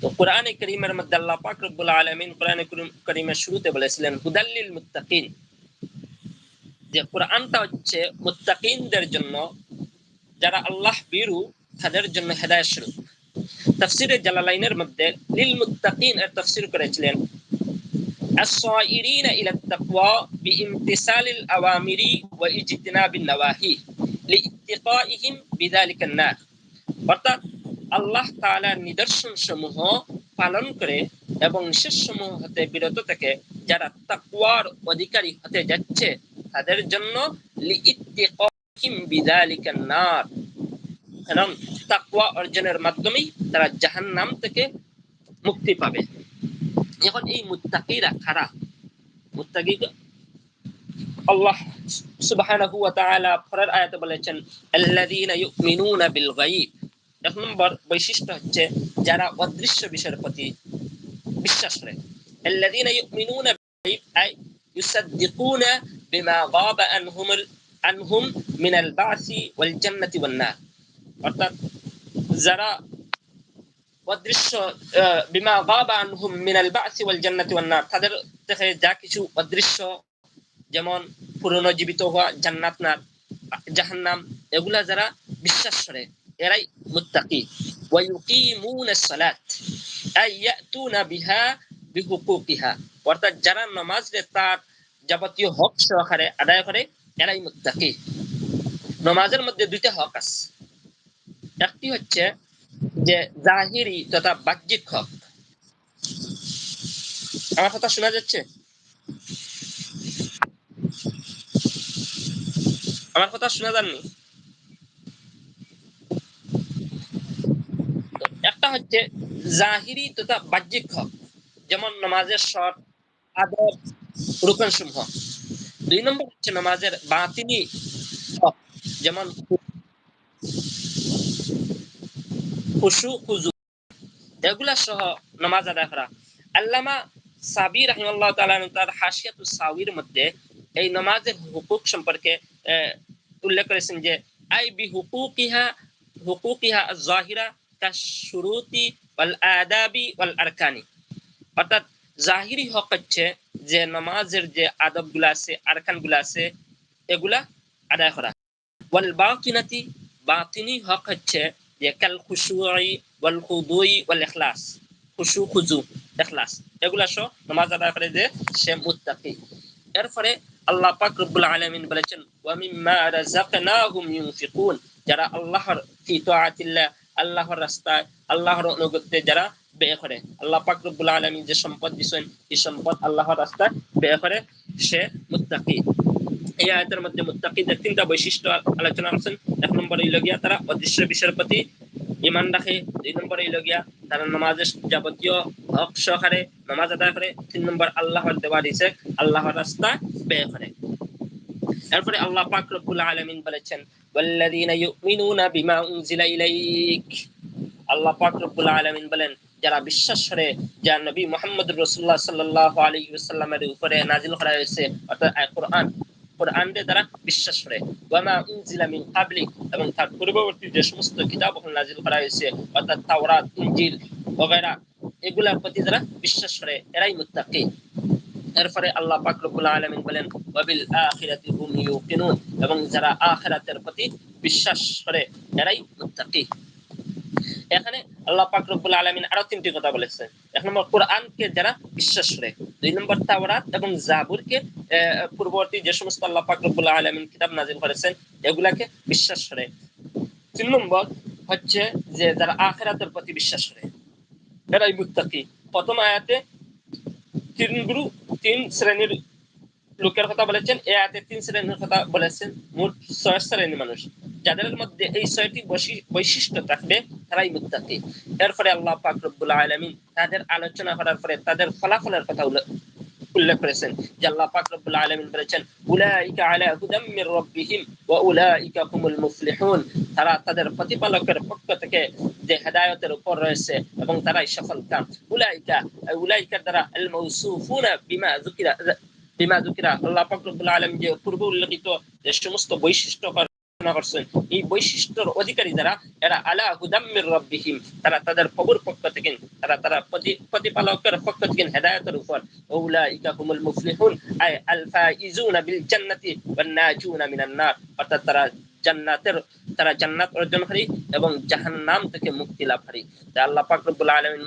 তো কোরআনে করিমের মধ্যে আল্লাহ পাক রব্বুল আলামিন কোরআনে করিমের শুরুতে বলেছিলেন হুদাল্লিল মুত্তাকিন যে কোরআনটা হচ্ছে মুত্তাকিনদের জন্য যারা আল্লাহ বিরু তাদের জন্য হেদায়েত স্বরূপ তাফসিরে জালালাইনের মধ্যে লিল মুত্তাকিন এর তাফসির করেছিলেন الصائرين إلى التقوى بامتثال الأوامر واجتناب النواهي لاتقائهم بذلك النار অর্থাৎ আল্লাহ তাআলার নিদর্শন সমূহ পালন করে এবং নিষেধ সমূহ হতে বিরত থেকে, যারা তাকওয়ার অধিকারী হতে যাচ্ছে, তাদের জন্য কারণ তাকওয়া অর্জনের মাধ্যমেই তারা জাহান্নাম থেকে মুক্তি পাবে। এখন এই মুত্তাকিরা খারা মুত্তাকি আল্লাহ সুবহানাহু ওয়া তাআলা পরের আয়াতে বলেছেন, আল্লাযীনা ইউমিনুনা বিল গায়ব। এক নম্বর বৈশিষ্ট্য হচ্ছে যারা অদৃশ্য বিষয়ের প্রতি বিশ্বাস ইউমিনুনা বিল গায়ব আই ইউসাদ্দিকুনা বিমা গাবা আনহুম আনহুম মিনাল বাসি ওয়াল জান্নাতি ওয়ান অর্থাৎ যারা অদৃশ্য বিমা গাবা আনহুম মিনাল বাসি ওয়াল জান্নাতি ওয়ান তাদের থেকে যা কিছু অদৃশ্য, যেমন পুনর্জীবিত হওয়া জান্নাত নার, জাহান্নাম, এগুলা যারা বিশ্বাস করে এরাই মুত্তাকি ওয়া ইউকিমুনা সালাত আই ইয়াতুনা বিহা বিহুকুকিহা অর্থাৎ যারা তার যাবতীয় হক সহকারে আদায় করে, এরাই মুত্তাকি। নামাজের মধ্যে দুইটা হক আছে। একটি হচ্ছে যে জাহিরি তথা বাহ্যিক হক। আমার কথা শোনা যাচ্ছে? আমার কথা শোনা যাননি একটা হচ্ছে জাহিরি তথা বাহ্যিক হক, যেমন নামাজের শর্ট আদব রুকন সমূহ দুই নম্বর হচ্ছে নামাজের বাতিনি হক, যেমন খুশু, খুজু। এগুলা সহ নামাজ আদায় করা। আল্লামা সাবি রাহিমাল্লাহ তাআলা তার হাসিয়াতুস সাবির মধ্যে এই নামাজের হুকুক সম্পর্কে উল্লেখ করেছেন যে, আই বি হুকুকিহা হুকুকিহা জাহিরা কাশুরুতি ওয়াল যে নামাজের যে আদবগুলা আছে, আরকানগুলা আছে, এগুলা আদায় করা। ওয়াল বাতিনাতি, বাতিনি হক হচ্ছে যে কাল খুশুই ওয়াল খুদুই ওয়াল ইখলাস। খুশু, খুজু, ইখলাস। এগুলা সহ নামাজ আদায় করে যে সে মুত্তাকি। এরপরে আল্লাহ পাক রব্বুল আলামিন বলেছেন, ওয়া মিম্মা রাযাকনাহুম ইউনফিকুন। যারা আল্লাহর ফি তাআতিল্লাহ আল্লাহর রাস্তায় আল্লাহর অনুগত্যে যারা ব্যয় করে। আল্লাহ পাক রব্বুল আলামিন যে সম্পদ দিছেন, এই সম্পদ আল্লাহর রাস্তায় ব্যয় করে, সে মুত্তাকি। এই আয়াতের মধ্যে মুত্তাকিদের তিনটা বৈশিষ্ট্য আলোচনা করছেন। এক নম্বর হইল গিয়া তারা অদৃশ্য বিষয়ের প্রতি ইমান রাখে। দুই নম্বর হইল গিয়া তারা নামাজের যাবতীয় হক সহকারে নামাজ আদায় করে। তিন নম্বর আল্লাহর দেওয়া দিছে, আল্লাহর রাস্তা ব্যয় করে। এরপরে আল্লাহ পাক রব্বুল আলামিন বলেছেন, ওয়াল্লাযীনা ইউমিনুনা বিমা উনজিলা ইলাইক। আল্লাহ পাক রব্বুল আলামিন বলেন, যারা বিশ্বাস করে যা নবী মুহাম্মদ রাসূলুল্লাহ সাল্লাল্লাহু আলাইহি ওয়াসাল্লামের উপরে নাজিল করা হয়েছে, অর্থাৎ কোরআন কোরআনে তারা বিশ্বাস করে। ওয়ামা উনজিলা মিন কাবলিক এবং তার পূর্ববর্তী যে সমস্ত কিতাব নাজিল করা হয়েছে, অর্থাৎ তাওরাত, ইনজিল ওগেরা এগুলার প্রতি যারা বিশ্বাস করে, এরাই মুত্তাকি। এরপরে আল্লাহ পাক রব্বুল আলামিন বলেন, ওয়াবিল আখিরাতি হুম ইউকিনুন এবং যারা আখিরাতের প্রতি বিশ্বাস করে, এরাই মুত্তাকি। এখানে আল্লাহ পাক রব্বুল আলামিন আরও তিনটি কথা বলেছেন এক নম্বর, কোরআনকে যারা বিশ্বাস করে। দুই নম্বর, তাওরাত এবং জাবুরকে পূর্ববর্তী যে সমস্ত আল্লাহ পাক রব্বুল আলামিন কিতাব নাজিল করেছেন, এগুলাকে বিশ্বাস করে। তিন নম্বর হচ্ছে যে যারা আখিরাতের প্রতি বিশ্বাস করে, এরাই মুত্তাকি। প্রথম আয়াতে তিন গুরু তিন শ্রেণির লোকের কথা বলেছেন, এ তিন শ্রেণির কথা বলেছেন মোট ছয় শ্রেণির মানুষ। যাদের মধ্যে এই ছয়টি বৈশিষ্ট্য থাকবে, তারাই মুত্তাকি। এরপরে আল্লাহ পাক আলামিন তাদের আলোচনা করার পরে তাদের ফলাফলের কথা উল্লেখ করেছেন যে আল্লাহ পাক রব্বুল আলামিন বলেছেন, উলাইকা আলা হুদাম মির রাব্বিহিম ওয়া উলাইকা হুমুল মুফলিহুন। তারা তাদের প্রতিপালকের পক্ষ থেকে যে হেদায়েতের উপর রয়েছে এবং তারাই সফল কাম। উলাইকা উলাইকার দ্বারা আল মাউসুফুনা বিমা যুকিরা বিমা যুকিরা আল্লাহ পাক রব্বুল আলামিন যে পূর্ব উল্লেখিত যে সমস্ত বৈশিষ্ট্য আলোচনা করছেন এই বৈশিষ্ট্যর অধিকারী যারা, এরা আলা হুদাম্মির রব্বিহিম, তারা তাদের প্রভুর পক্ষ থেকে, তারা তারা প্রতিপালকের পক্ষ থেকে হেদায়েতের উপর হুমুল মুফলিহুন, আই বিল জান্নাতি নাজুনা মিনান নার, অর্থাৎ তারা জান্নাতের, তারা জান্নাত অর্জনকারী এবং জাহান্নাম থেকে মুক্তি লাভকারী। তা আল্লাহ পাক রব্বুল আলামিন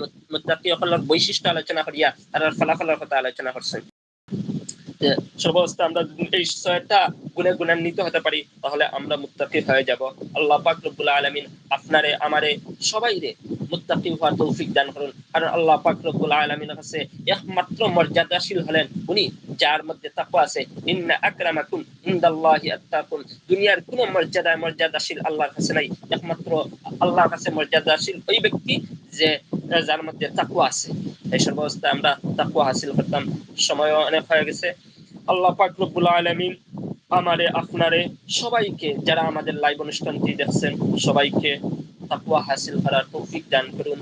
বৈশিষ্ট্য আলোচনা করিয়া তার ফলাফলের কথা আলোচনা করছেন। সর্বাবস্থা আমরা এই ছয়টা গুণে গুণান্বিত হতে পারি, তাহলে আমরা মুত্তাকি হয়ে যাব। আল্লাহ পাক রব্বুল আলামিন আপনারে, আমারে সবাই রে মুত্তাকি হওয়ার তৌফিক দান করুন। কারণ আল্লাহ পাক রব্বুল আলামিনের কাছে একমাত্র মর্যাদাশীল হলেন উনি, যার মধ্যে তাকওয়া আছে। ইন্না আকরামাকুম ইনদাল্লাহি আত্তাকুম। দুনিয়ার কোনো মর্যাদায় মর্যাদাশীল আল্লাহর কাছে নাই। একমাত্র আল্লাহর কাছে মর্যাদাশীল ওই ব্যক্তি যে, যার মধ্যে তাকওয়া আছে। এই সর্বাবস্থা আমরা তাকওয়া হাসিল করতাম। সময় অনেক হয়ে গেছে। আল্লাহ পাক রব্বুল আলামিন আমারে, আপনারে, সবাইকে যারা আমাদের লাইভ অনুষ্ঠানটি দেখছেন, সবাইকে তাকওয়া হাসিল করার তৌফিক দান করুন।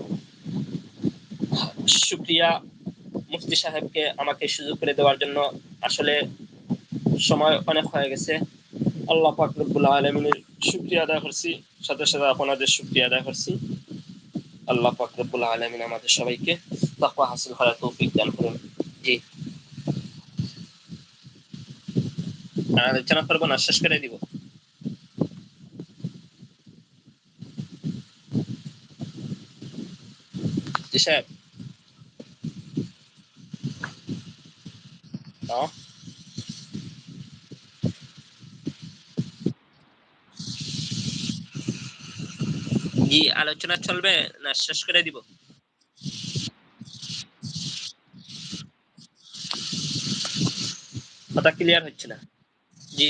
শুক্রিয়া মুফতি সাহেবকে আমাকে সুযোগ করে দেওয়ার জন্য। আসলে সময় অনেক হয়ে গেছে। আল্লাহ পাক রব্বুল আলামিনের শুক্রিয়া আদায় করছি। সাথে সাথে আপনাদের শুক্রিয়া আদায় করছি। আল্লাহ পাক রব্বুল আলামিন আমাদের সবাইকে তাকওয়া হাসিল করার তৌফিক দান করুন। জি। আর আলোচনা করব না শেষ করে দিব। সাহেব জি, আলোচনা চলবে, না শেষ করে দিব। কথা ক্লিয়ার হচ্ছে না। জি